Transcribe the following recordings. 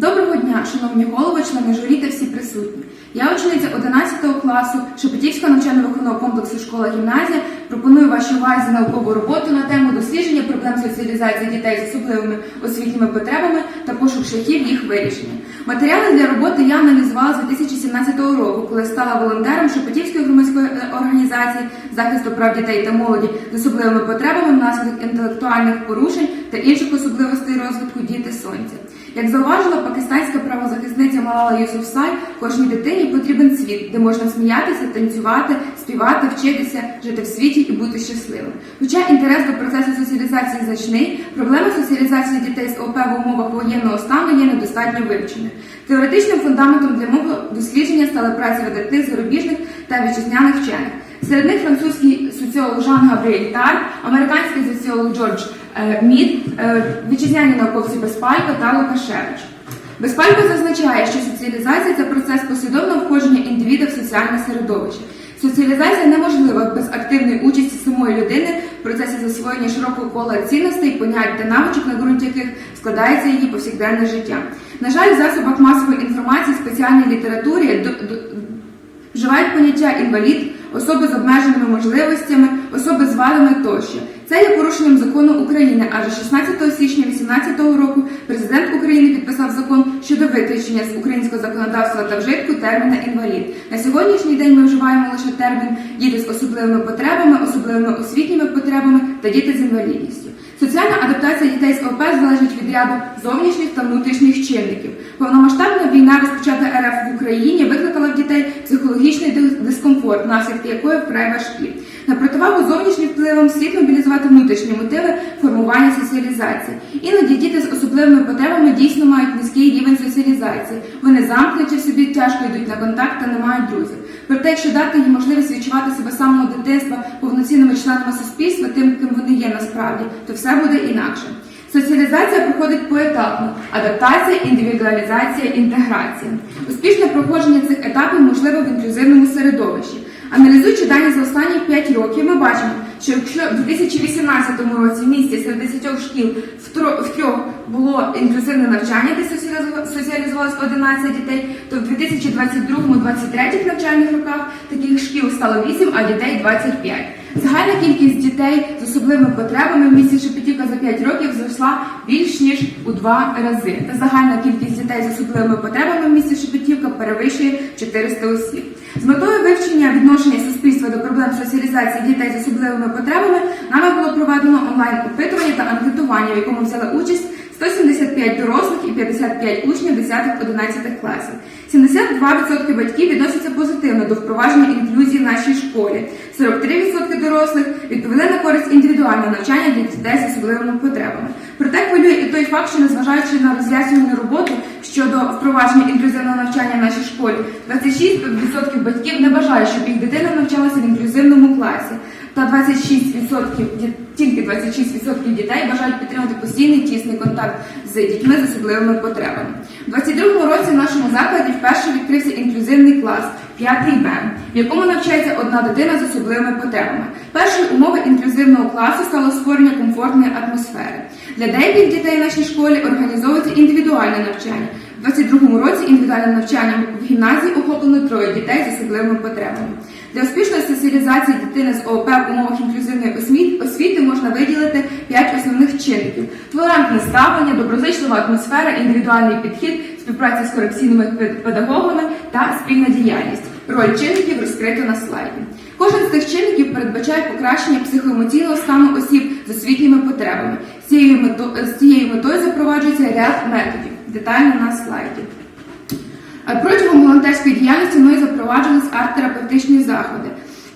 Доброго дня, шановні голови, члени журі та всі присутні. Я учениця 11 класу Шепетівського навчально-виховного комплексу школа гімназія. Пропоную вашій увазі наукову роботу на тему дослідження проблем соціалізації дітей з особливими освітніми потребами та пошук шляхів їх вирішення. Матеріали для роботи я аналізувала з 2017 року, коли стала волонтером Шепетівської громадської е, організації захисту прав дітей та молоді з особливими потребами внаслідок інтелектуальних порушень та інших особливостей розвитку діти сонця. Як зауважила пакистанська правозахисниця Малала Юсуфсай, кожній дитині потрібен світ, де можна сміятися, танцювати, співати, вчитися, жити в світі і бути щасливим. Хоча інтерес до процесу соціалізації значний, проблема соціалізації дітей з ОП в умовах воєнного стану є недостатньо вивченою. Теоретичним фундаментом для мого дослідження стали праці видатних зарубіжних та вітчизняних вчених. Серед них французький соціолог Жан Габріель Тар, американський соціолог Джордж е, Мід, е, вітчизняні науковці Безпалько та Лукашевич. Безпалько зазначає, що соціалізація це процес послідовного входження індивіда в соціальне середовище. Соціалізація неможлива без активної участі самої людини в процесі засвоєння широкого кола цінностей, понять та навичок, на ґрунті яких складається її повсякденне життя. На жаль, в засобах масової інформації, спеціальній літературі вживають поняття інвалід, особи з обмеженими можливостями, особи з вадами тощо. Це є порушенням закону України, адже 16 січня 2018 року президент України підписав закон щодо виключення з українського законодавства та вжитку терміна інвалід. На сьогоднішній день ми вживаємо лише термін діти з особливими потребами, особливими освітніми потребами та діти з інвалідністю. Соціальна адаптація дітей з ОП залежить від ряду зовнішніх та внутрішніх чинників. Повномасштабна війна, розпочата РФ в Україні, викликала в дітей психологічний дискомфорт, наслідки якої вкрай важкі. На противагу зовнішнім впливам слід мобілізувати внутрішні мотиви формування соціалізації. Іноді діти з особливими потребами дійсно мають низький рівень соціалізації. Вони замкнуті в собі, тяжко йдуть на контакт та не мають друзів. Проте, якщо дати їм можливість відчувати себе самого дитинства повноцінними членами суспільства, тим, ким вони є насправді, то все буде інакше. Соціалізація проходить поетапно: адаптація, індивідуалізація, інтеграція. Успішне проходження цих етапів можливе в інклюзивному середовищі. Аналізуючи дані за останні 5 років, ми бачимо, що якщо в 2018 році в місті серед 10 шкіл в трьох було інклюзивне навчання, де соціалізу- соціалізувалось 11 дітей, то в 2022-2023 навчальних роках таких шкіл стало 8, а дітей 25. Загальна кількість дітей з особливими потребами в місті Шепетівка 5 років зросла більш ніж у два рази. Та загальна кількість дітей з особливими потребами в місті Шепетівка перевищує 400 осіб. З метою вивчення відношення суспільства до проблем соціалізації дітей з особливими потребами нами було проведено онлайн опитування та анкетування, в якому взяли участь 175 дорослих 55 учнів 10-11 класів. 72% батьків відносяться позитивно до впровадження інклюзії в нашій школі. 43% дорослих відповіли на користь індивідуального навчання для дітей з особливими потребами. Проте хвилює і той факт, що незважаючи на роз'яснювальну роботу щодо впровадження інклюзивного навчання в нашій школі, 26% батьків не бажають, щоб їх дитина навчалася в інклюзивному класі. Та 26% ді- тільки 26% дітей бажають підтримати постійний тісний контакт з дітьми з особливими потребами. У 22-му році в нашому закладі вперше відкрився інклюзивний клас 5 Б, в якому навчається одна дитина з особливими потребами. Першою умовою інклюзивного класу стало створення комфортної атмосфери. Для деяких дітей в нашій школі організовується індивідуальне навчання. У 22-му році індивідуальним навчанням в гімназії охоплено троє дітей з особливими потребами. Для успішної соціалізації дитини з ООП в умовах інклюзивної освіт- освіти можна виділити п'ять основних чинників: толерантне ставлення, доброзичлива атмосфера, індивідуальний підхід, співпраця з корекційними педагогами та спільна діяльність. Роль чинників розкрито на слайді. Кожен з цих чинників передбачає покращення психоемоційного стану осіб з освітніми потребами. З цією метою запроваджується ряд методів. Детально на слайді. Е, Протягом волонтерської діяльності ми запроваджувались арт-терапевтичні заходи.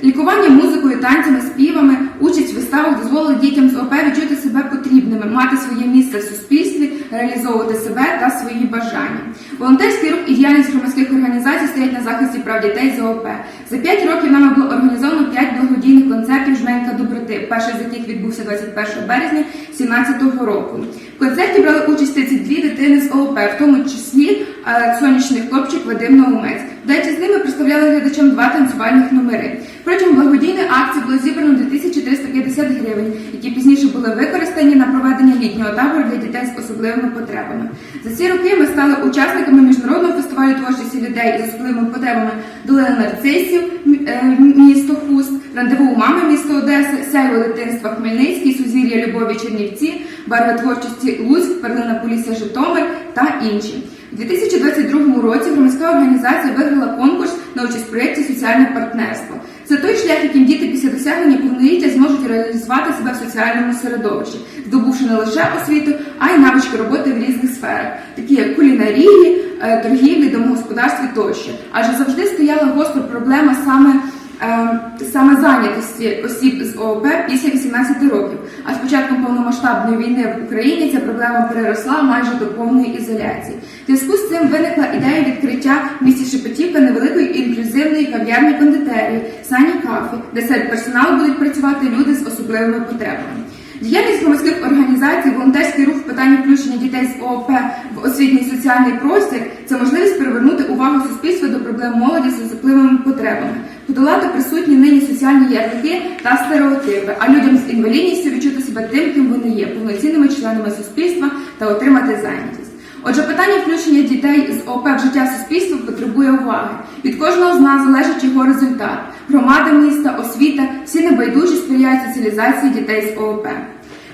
Лікування музикою, танцями, співами, участь в виставах дозволили дітям з ОП відчути себе потрібними, мати своє місце в суспільстві, реалізовувати себе та свої бажання. Волонтерський рух і діяльність громадських організацій стоять на захисті прав дітей з ОП. За 5 років нами було організовано 5 благодійних концертів Жменька доброти, перший з яких відбувся 21 березня 2017 року. В концерті брали участь 32 дитини з ООП, в тому числі е, сонячний хлопчик Вадим Наумець. Вдаті з ними представляли глядачам два танцювальних номери. Протягом благодійної акції було зібрано 2350 гривень, які пізніше були використані на проведення літнього табору для дітей з особливими потребами. За ці роки ми стали учасниками міжнародного фестивалю творчості людей з особливими потребами Долина нарцисів, е, місто Хуст, рандеву у мами місто Одеса, сяйво дитинства Хмельницький, Сузір'я Любові Чернівці, барви творчості Луцьк, Перлина Полісся Житомир та інші. У 2022 році громадська організація виграла конкурс на участь в проєкті Соціальне партнерство. Це той шлях, яким діти після досягнення повноліття зможуть реалізувати себе в соціальному середовищі, здобувши не лише освіту, а й навички роботи в різних сферах, такі як кулінарії, е, торгівлі, домогосподарстві тощо. Адже завжди стояла гостра проблема саме. Е, Саме зайнятості осіб з ООП після 18 років. А з початком повномасштабної війни в Україні ця проблема переросла майже до повної ізоляції. В зв'язку з цим виникла ідея відкриття в місті Шепетівка невеликої інклюзивної кав'ярні кондитерії Сані Кафі, де серед персоналу будуть працювати люди з особливими потребами. Діяльність громадських організацій, волонтерський рух в питанні включення дітей з ООП в освітній соціальний простір це можливість привернути увагу суспільства до проблем молоді з особливими потребами, подолати присутні нині соціальні ярлики та стереотипи, а людям з інвалідністю відчути себе тим, ким вони є, повноцінними членами суспільства та отримати зайнятість. Отже, питання включення дітей з ОП в життя суспільства потребує уваги. Від кожного з нас залежить його результат. Громада міста, освіта, всі небайдужі сприяють соціалізації дітей з ООП.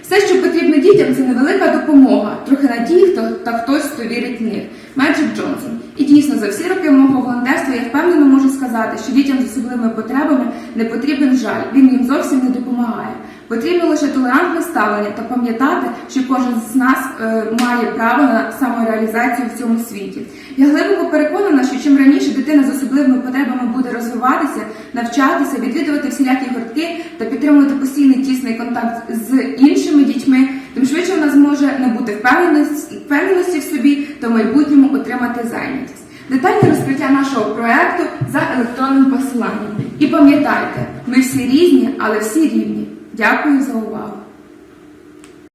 Все, що потрібно дітям, це невелика допомога, трохи надії хто та хтось, хто вірить в них. Меджик Джонсон. І дійсно, за всі роки мого волонтерства я впевнено можу сказати, що дітям з особливими потребами не потрібен жаль, він їм зовсім не допомагає. Потрібно лише толерантне ставлення та пам'ятати, що кожен з нас е, має право на самореалізацію в цьому світі. Я глибоко переконана, що чим раніше дитина з особливими потребами буде розвиватися, навчатися, відвідувати всілякі гуртки та підтримувати постійний тісний контакт з іншими дітьми, тим швидше вона зможе набути впевненості, в собі та в майбутньому отримати зайнятість. Детальне розкриття нашого проекту за електронним посиланням. І пам'ятайте, ми всі різні, але всі рівні. Дякую за увагу.